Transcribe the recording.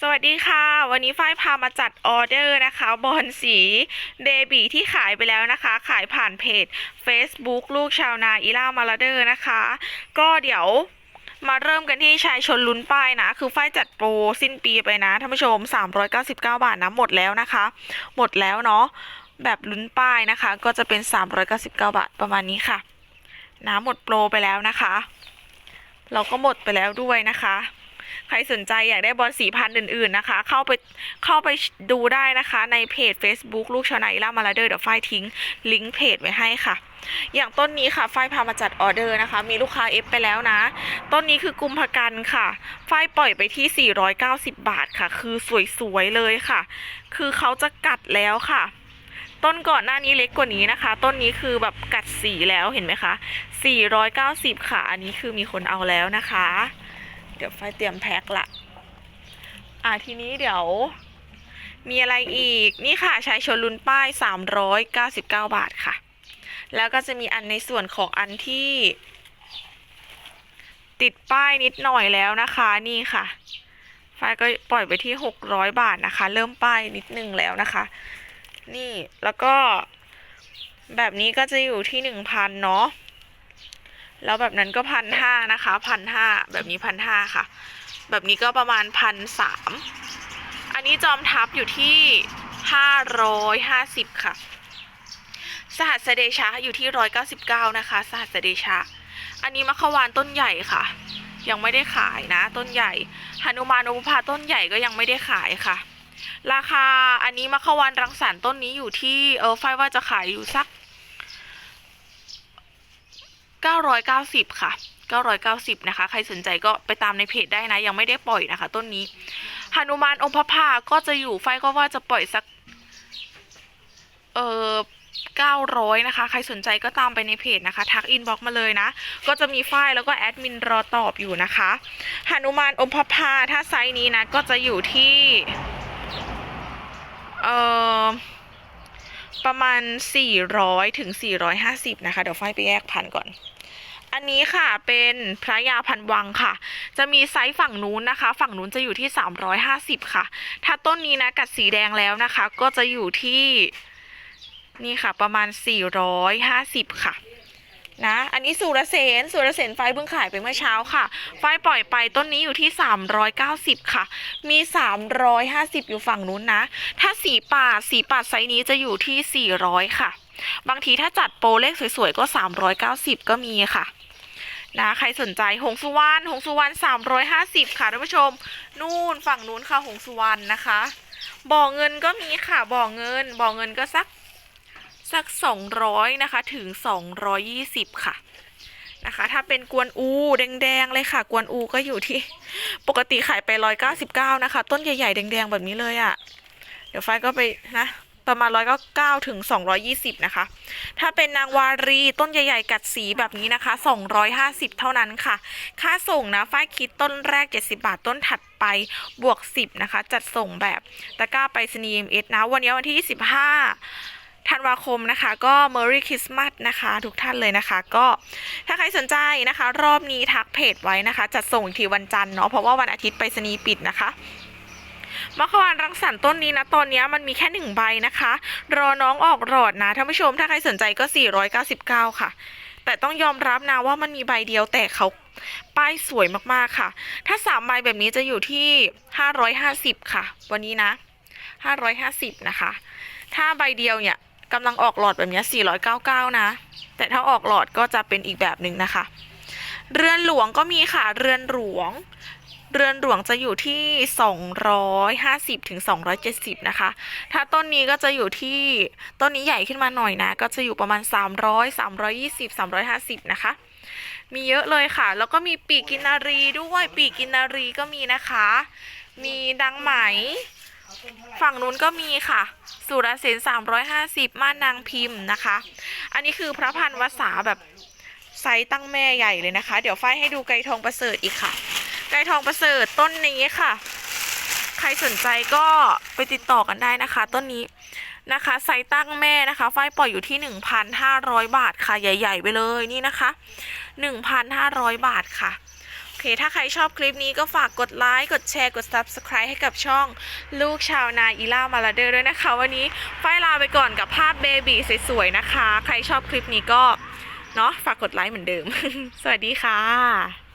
สวัสดีค่ะ วันนี้ฝ้ายพามาจัดออเดอร์นะคะบอลสีเดบีที่ขายไปแล้วนะคะ ขายผ่านเพจ Facebook ลูกชาวนาอีล่ามาลาเดอร์นะคะ ก็เดี๋ยวมาเริ่มกันที่ชายชนลุ้นป้ายนะ คือฝ้ายจัดโปรสิ้นปีไปนะท่านผู้ชม 399 บาทนะ หมดแล้วนะคะ หมดแล้วเนาะแบบลุ้นป้ายนะคะ ก็จะเป็น 399 บาทประมาณนี้ค่ะนะหมดโปรไปแล้วนะคะ เราก็หมดไปแล้วด้วยนะคะ ใครสนใจอยากได้บอลสีพันธุ์อื่นๆนะคะ เข้าไปเข้าไปดูได้นะคะในเพจ Facebook ลูกชาวนาอิล่ามาลาเดอร์เดี๋ยวฝ้ายทิ้งลิงก์เพจไว้ให้ค่ะ อย่างต้นนี้ค่ะฝ้ายพามาจัดออเดอร์นะคะ มีลูกค้าเอฟไปแล้วนะ ต้นนี้คือกุมภกันค่ะฝ้ายปล่อยไปที่ 490 บาทค่ะ คือสวยๆเลยค่ะ คือเขาจะกัดแล้วค่ะต้นก่อนหน้านี้เล็กกว่านี้นะคะ ต้นนี้คือแบบกัดสีแล้วเห็นไหมคะ 490 ค่ะ อันนี้คือมีคนเอาแล้วนะคะ เดี๋ยวไฟเตรียมแพ็คละ อ่าทีนี้เดี๋ยว มีอะไรอีก นี่ค่ะชายชนลุนป้าย 399 บาทค่ะ แล้วก็จะมีอันในส่วนของอันที่ ติดป้ายนิดหน่อยแล้วนะคะนี่ค่ะไฟก็ปล่อยไปที่ 600 บาทนะคะ เริ่มป้ายนิดนึงแล้วนะคะ นี่แล้วก็แบบนี้ก็จะอยู่ที่ 1,000เนาะ แล้วแบบนั้นก็พันห้านะคะพันห้าแบบนี้พันห้าค่ะ แบบนี้ก็ประมาณพันสามอันนี้จอมทับอยู่ที่ห้าร้อยห้าสิบค่ะ สหัสเดชะอยู่ที่ร้อยเก้าสิบเก้านะคะ สหัสเดชะ อันนี้มะขวานต้นใหญ่ค่ะ ยังไม่ได้ขายนะ ต้นใหญ่หนุมานอุปภาต้นใหญ่ก็ยังไม่ได้ขายค่ะ ราคาอันนี้มะขวานรังสรรค์ต้นนี้อยู่ที่เออไฟว่าจะขายอยู่สัก 990 ค่ะ 990 นะคะ ใครสนใจก็ไปตามในเพจได้นะ ยังไม่ได้ปล่อยนะคะ ต้นนี้หนุมานองค์พระพาก็จะอยู่ไฟก็ว่าจะปล่อยสัก เออ900 นะคะ ใครสนใจก็ตามไปในเพจนะคะ ทักอินบ็อกมาเลยนะ ก็จะมีฝ้ายแล้วก็แอดมินรอตอบอยู่นะคะหนุมานอมพระพาถ้าไซส์นี้นะ ก็จะอยู่ที่ เออประมาณ 400 ถึง 450 นะคะ เดี๋ยวไฟไปแยกพันก่อน อันนี้ค่ะเป็นพระยาพันวังค่ะ จะมีไซส์ฝั่งนู้นนะคะ ฝั่งนู้นจะอยู่ที่ 350 ค่ะ ถ้าต้นนี้นะกัดสีแดงแล้วนะคะ ก็จะอยู่ที่นี่ค่ะประมาณ 450 ค่ะนะ อันนี้สุรเสนสุรเสนไฟเพิ่งขายไปเมื่อเช้าค่ะ ไฟปล่อยไปต้นนี้อยู่ที่ 390 ค่ะ มี 350 อยู่ฝั่งนู้นนะ ถ้าสีป่าสีป่าไซส์นี้จะอยู่ที่ 400 ค่ะ บางทีถ้าจัดโปรเลขสวยๆ ก็ 390 ก็มีค่ะ นะใครสนใจหงสุวรรณหงสุวรรณ350ค่ะท่านผู้ชม นู่นฝั่งนู้นค่ะหงสุวรรณนะคะ บ่อเงินก็มีค่ะบ่อเงิน บ่อเงินก็สักสัก200นะคะ ถึง220ค่ะนะคะ ถ้าเป็นกวนอูแดงๆเลยค่ะ กวนอูก็อยู่ที่ปกติขายไป199นะคะ ต้นใหญ่ๆแดงๆแบบนี้เลยอะ่ะ เดี๋ยวไฟก็ไปนะ ประมาณ199ถึง220นะคะ ถ้าเป็นนางวารีต้นใหญ่ๆ กัดสีแบบนี้นะคะ250เท่านั้นค่ะ ค่าส่งนะฝ้ายคิดต้นแรก70บาทต้นถัดไปบวก10นะคะ จัดส่งแบบตะกร้าไปสนีมเอสนะ วันนี้วันที่25ธันวาคมนะคะ ก็ Merry Christmas นะคะ ทุกท่านเลยนะคะ ก็ถ้าใครสนใจนะคะ รอบนี้ทักเพจไว้นะคะ จัดส่งอีกทีวันจันทร์เนาะเพราะว่าวันอาทิตย์ไปสนีปิดนะคะ มะขวานรังสรรค์ต้นนี้นะตอนนี้มันมีแค่หนึ่งใบนะคะ รอน้องออกหลอดนะท่านผู้ชมถ้าใครสนใจก็ 499 ค่ะ แต่ต้องยอมรับนะว่ามันมีใบเดียวแต่เขาป้ายสวยมากๆค่ะ ถ้าสามใบแบบนี้จะอยู่ที่ 550 ค่ะ วันนี้นะ 550 นะคะ ถ้าใบเดียวเนี่ยกำลังออกหลอดแบบนี้ย499 นะ แต่ถ้าออกหลอดก็จะเป็นอีกแบบหนึ่งนะคะ เรือนหลวงก็มีค่ะ เรือนหลวง เรือนหลวงจะอยู่ที่ 250ถึง270 นะคะ ถ้าต้นนี้ก็จะอยู่ที่ ต้นนี้ใหญ่ขึ้นมาหน่อยนะ ก็จะอยู่ประมาณ 300 320 350 นะคะ มีเยอะเลยค่ะ แล้วก็มีปีกกินนารีด้วย ปีกกินนารีก็มีนะคะ มีดังไหม ฝั่งนู้นก็มีค่ะ สุรเสน350 ม่านนางพิมพ์นะคะ อันนี้คือพระพันวษาแบบไซส์ตั้งแม่ใหญ่เลยนะคะ เดี๋ยวฝ้ายให้ดูไก่ทองประเสริฐอีกค่ะ ไก่ทองประเสริฐต้นนี้ค่ะ ใครสนใจก็ไปติดต่อกันได้นะคะ ต้นนี้นะคะไซส์ตั้งแม่นะคะฝ้ายปล่อยอยู่ที่ 1,500 บาทค่ะใหญ่ ๆ ไปเลยนี่นะคะ 1,500 บาทค่ะโอเค ถ้าใครชอบคลิปนี้ก็ฝากกดไลค์ กดแชร์ กด Subscribe ให้กับช่องลูกชาวนาอีล่ามาลาเดอร์ด้วยนะคะ วันนี้ฝ้ายลาไปก่อนกับภาพเบบีสวยๆนะคะ ใครชอบคลิปนี้ก็ เนาะฝากกดไลค์เหมือนเดิม สวัสดีค่ะ